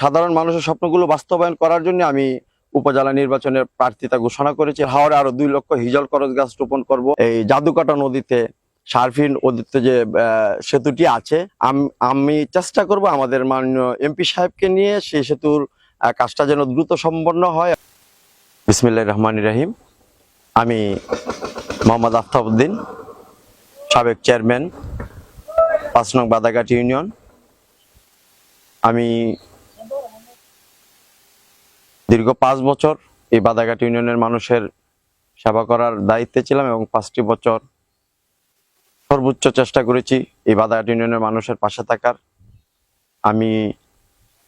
সাধারণ মানুষের স্বপ্নগুলো বাস্তবায়ন করার জন্য আমি উপজেলা নির্বাচনের প্রার্থিতা ঘোষণা করেছি। হাওড়ে আরও দুই লক্ষ হিজল করজ গাছ রোপণ করব। এই জাদুকাটা নদীতে, সার্ফিন নদীতে যে সেতুটি আছে, আমি চেষ্টা করব আমাদের মাননীয় এমপি সাহেবকে নিয়ে সেই সেতুর কাজটা যেন দ্রুত সম্পন্ন হয়। বিসমিল্লাহ রহমান রাহিম। আমি মোহাম্মদ আফতাবউদ্দিন, সাবেক চেয়ারম্যান, পাঁচ নং বাদাঘাট ইউনিয়ন। আমি দীর্ঘ পাঁচ বছর এই বাদাঘাট ইউনিয়নের মানুষের সেবা করার দায়িত্বে ছিলাম এবং পাঁচটি বছর সর্বোচ্চ চেষ্টা করেছি এই বাদাঘাট ইউনিয়নের মানুষের পাশে থাকার। আমি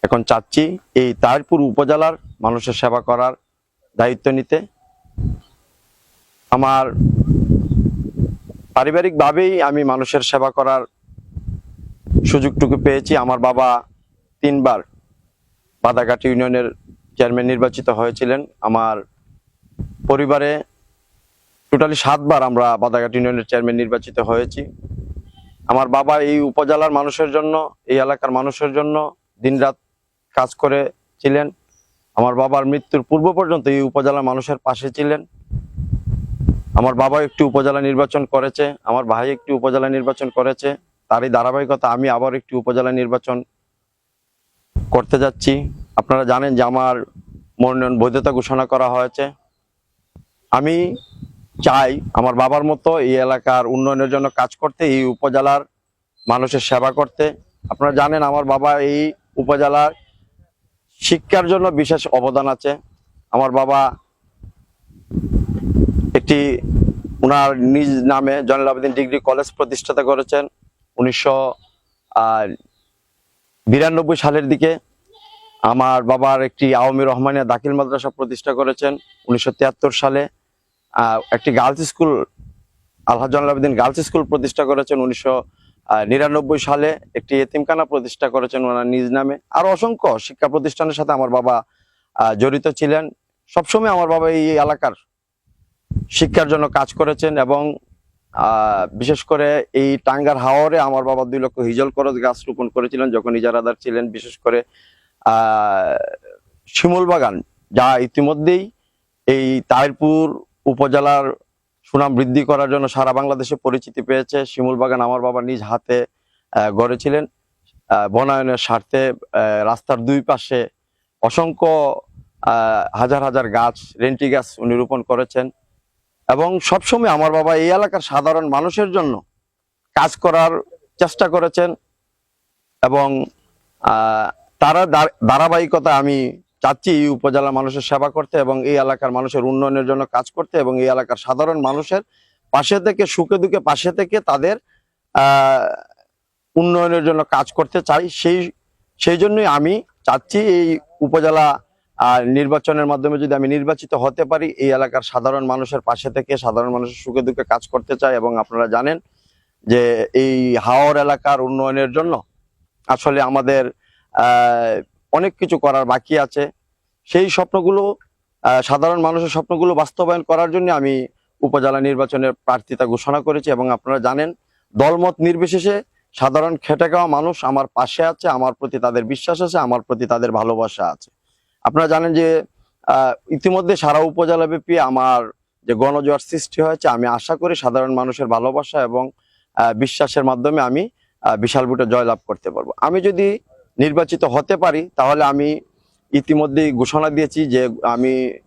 এখন চাচ্ছি এই তারপুর উপজেলার মানুষের সেবা করার দায়িত্ব নিতে। আমার পারিবারিকভাবেই আমি মানুষের সেবা করার সুযোগটুকু পেয়েছি। আমার বাবা তিনবার বাদাঘাট ইউনিয়নের চেয়ারম্যান নির্বাচিত হয়েছিলেন। আমার পরিবারে টোটালি সাতবার আমরা বাদাঘাট ইউনিয়নের চেয়ারম্যান নির্বাচিত হয়েছি। আমার বাবা এই উপজেলার মানুষের জন্য, এই এলাকার মানুষের জন্য দিনরাত কাজ করেছিলেন। আমার বাবার মৃত্যুর পূর্ব পর্যন্ত এই উপজেলার মানুষের পাশে ছিলেন। আমার বাবা একটি উপজেলা নির্বাচন করেছে, আমার ভাই একটি উপজেলা নির্বাচন করেছে। তারই ধারাবাহিকতা আমি আবার একটি উপজেলা নির্বাচন করতে যাচ্ছি। আপনারা জানেন যে আমার মনোনয়ন বৈধতা ঘোষণা করা হয়েছে। আমি চাই আমার বাবার মতো এই এলাকার উন্নয়নের জন্য কাজ করতে, এই উপজেলার মানুষের সেবা করতে। আপনারা জানেন আমার বাবা এই উপজেলার শিক্ষার জন্য বিশেষ অবদান আছে। আমার বাবা একটি ওনার নিজ নামে জয়নুল আবেদিন ডিগ্রি কলেজ প্রতিষ্ঠাতা করেছেন। উনিশশো বিরানব্বই সালের দিকে আমার বাবার একটি আওয়ামী রহমানিয়া দাখিল মাদ্রাসা প্রতিষ্ঠা করেছেন উনিশশো তিয়াত্তর সালে। একটি girls school Alhaj Zainul girls school প্রতিষ্ঠা করেছেন উনিশশো নিরানব্বই সালে। একটি এতিমখানা প্রতিষ্ঠা করেছেন ওনার নিজ নামে। আর অসংখ্য শিক্ষা প্রতিষ্ঠানের সাথে আমার বাবা জড়িত ছিলেন। সবসময় আমার বাবা এই এলাকার শিক্ষার জন্য কাজ করেছেন এবং বিশেষ করে এই টাঙ্গার হাওরে আমার বাবা দুই লক্ষ হিজল করজ গাছ রোপণ করেছিলেন। যখন ইজারাদার ছিলেন, বিশেষ করে আহ, শিমুল বাগান, যা ইতিমধ্যেই এই তাইরপুর উপজেলার সুনাম বৃদ্ধি করার জন্য সারা বাংলাদেশে পরিচিতি পেয়েছে। শিমুল বাগান আমার বাবা নিজ হাতে গড়েছিলেন। বনায়নের স্বার্থে রাস্তার দুই পাশে অসংখ্য হাজার হাজার গাছ, রেন্টি গাছ উনি রোপণ করেছেন। এবং সবসময় আমার বাবা এই এলাকার সাধারণ মানুষের জন্য কাজ করার চেষ্টা করেছেন। এবং তারা ধারাবাহিকতা আমি চাচ্ছি এই উপজেলার মানুষের সেবা করতে এবং এই এলাকার মানুষের উন্নয়নের জন্য কাজ করতে এবং এই এলাকার সাধারণ মানুষের পাশে থেকে, সুখে দুঃখে পাশে থেকে তাদের উন্নয়নের জন্য কাজ করতে চাই। সেই সেই জন্যই আমি চাচ্ছি এই উপজেলা নির্বাচনের মাধ্যমে যদি আমি নির্বাচিত হতে পারি, এই এলাকার সাধারণ মানুষের পাশে থেকে, সাধারণ মানুষের সুখে দুঃখে কাজ করতে চাই এবং আপনারা জানেন যে এই হাওর এলাকার উন্নয়নের জন্য আসলে আমাদের অনেক কিছু করার বাকি আছে। সেই স্বপ্নগুলো সাধারণ মানুষের স্বপ্নগুলো বাস্তবায়ন করার জন্য আমি উপজেলা নির্বাচনের প্রার্থিতা ঘোষণা করেছি এবং আপনারা জানেন, দলমত নির্বিশেষে সাধারণ খেটে খাওয়া মানুষ আমার পাশে আছে, আমার প্রতি তাদের বিশ্বাস আছে, আমার প্রতি তাদের ভালোবাসা আছে। আপনারা জানেন যে ইতিমধ্যে সারা উপজেলা ব্যাপী আমার যে গণজোয়ার সৃষ্টি হয়েছে, আমি আশা করি সাধারণ মানুষের ভালোবাসা এবং বিশ্বাসের মাধ্যমে আমি বিশাল ভোটে জয়লাভ করতে পারব। আমি যদি নির্বাচিত হতে পারি, তাহলে আমি ইতিমধ্যেই ঘোষণা দিয়েছি যে আমি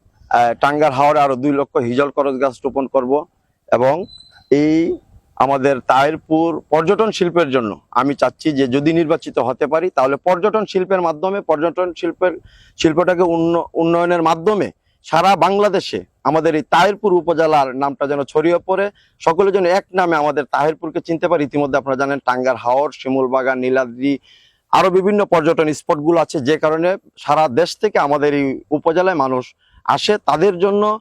টাঙ্গার হাওড়ে আরও দুই লক্ষ হিজল করজ গাছ রোপণ করব এবং এই আমাদের তায়েরপুর পর্যটন শিল্পের জন্য আমি চাচ্ছি যে যদি নির্বাচিত হতে পারি, তাহলে পর্যটন শিল্পের মাধ্যমে, পর্যটন শিল্পের শিল্পটাকে উন্ন- উন্নয়নের মাধ্যমে সারা বাংলাদেশে আমাদের এই তাহিরপুর উপজেলার নামটা যেন ছড়িয়ে পড়ে। সকলে যেন এক নামে আমাদের তাহিরপুরকে চিনতে পারে। ইতিমধ্যে আপনারা জানেন, টাঙ্গার হাওর শিমুলবাগান, নীলাদ্রি আরও বিভিন্ন পর্যটন স্পটগুলো আছে যে কারণে সারা দেশ থেকে আমাদের এই উপজেলায় মানুষ আসে। তাদের জন্য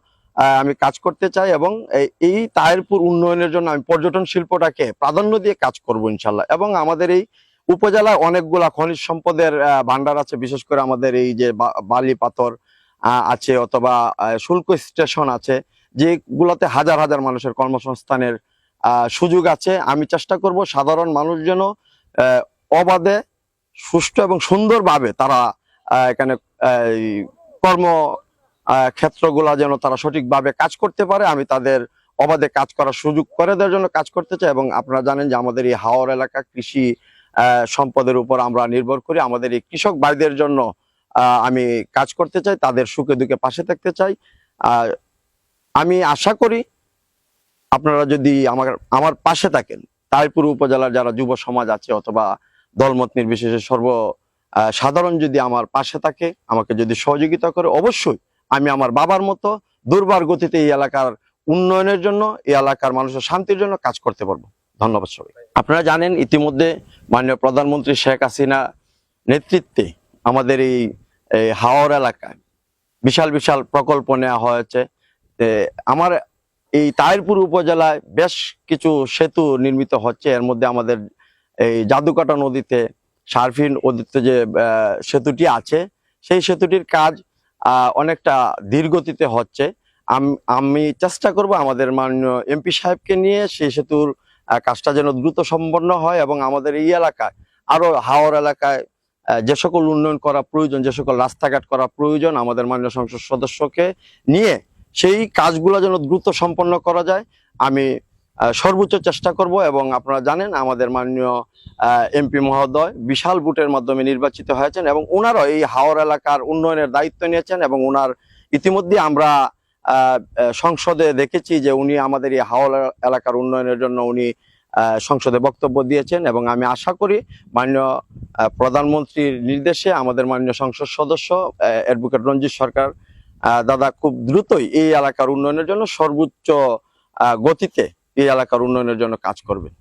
আমি কাজ করতে চাই এবং এই- তাহিরপুর উন্নয়নের জন্য আমি পর্যটন শিল্পটাকে প্রাধান্য দিয়ে কাজ করব ইনশাল্লাহ। এবং আমাদের এই উপজেলায় অনেকগুলা খনিজ সম্পদের ভান্ডার আছে। বিশেষ করে আমাদের এই যে বালি পাথর আছে অথবা শুল্ক স্টেশন আছে, যেগুলোতে হাজার হাজার মানুষের কর্মসংস্থানের সুযোগ আছে। আমি চেষ্টা করব সাধারণ মানুষ যেন অবাধে সুষ্ঠু এবং সুন্দরভাবে তারা এখানে কর্ম ক্ষেত্রগুলা যেন তারা সঠিকভাবে কাজ করতে পারে, আমি তাদের অবাধে কাজ করার সুযোগ করে দেওয়ার জন্য কাজ করতে চাই এবং আপনারা জানেন যে আমাদের এই হাওর এলাকা কৃষি সম্পদের উপর আমরা নির্ভর করি। আমাদের এই কৃষক ভাইদের জন্য আমি কাজ করতে চাই, তাদের সুখে দুঃখে পাশে থাকতে চাই। আমি আশা করি আপনারা যদি আমার আমার পাশে থাকেন, তাইপুর উপজেলার যারা যুব সমাজ আছে অথবা দলমত নির্বিশেষে সর্ব সাধারণ যদি আমার পাশে থাকে, আমাকে যদি সহযোগিতা করে, অবশ্যই আমি আমার বাবার মতো দুর্বার গতিতে এই এলাকার উন্নয়নের জন্য, এই এলাকার মানুষের শান্তির জন্য কাজ করতে পারব। ধন্যবাদ সবাই আপনারা জানেন, ইতিমধ্যে মাননীয় প্রধানমন্ত্রী শেখ হাসিনা নেতৃত্বে আমাদের এই হাওর এলাকায় বিশাল বিশাল প্রকল্প নেওয়া হয়েছে। আমার এই তাহিরপুর উপজেলায় বেশ কিছু সেতু নির্মিত হচ্ছে। এর মধ্যে আমাদের এই জাদুকাটা নদীতে, সার্ফিন নদীতে যে সেতুটি আছে, সেই সেতুটির কাজ অনেকটা ধীরগতিতে হচ্ছে। আমি চেষ্টা করব আমাদের মাননীয় এমপি সাহেবকে নিয়ে সেই সেতুর কাজটা যেন দ্রুত সম্পন্ন হয় এবং আমাদের এই এলাকায় আরও হাওর এলাকায় যে সকল উন্নয়ন করা প্রয়োজন, যে সকল রাস্তাঘাট করা প্রয়োজন আমাদের মাননীয় সংসদ সদস্যকে নিয়ে সেই কাজগুলো যেন দ্রুত সম্পন্ন করা যায়। আমি সর্বোচ্চ চেষ্টা করব এবং আপনারা জানেন আমাদের মাননীয় এমপি মহোদয় বিশাল ভোটের মাধ্যমে নির্বাচিত হয়েছেন এবং ওনারও এই হাওর এলাকার উন্নয়নের দায়িত্ব নিয়েছেন এবং ওনার ইতিমধ্যে আমরা সংসদে দেখেছি যে উনি আমাদের এই হাওর এলাকার উন্নয়নের জন্য উনি সংসদে বক্তব্য দিয়েছেন এবং আমি আশা করি মাননীয় প্রধানমন্ত্রীর নির্দেশে আমাদের মাননীয় সংসদ সদস্য অ্যাডভোকেট রঞ্জিত সরকার দাদা খুব দ্রুতই এই এলাকার উন্নয়নের জন্য সর্বোচ্চ গতিতে এই এলাকার উন্নয়নের জন্য কাজ করবেন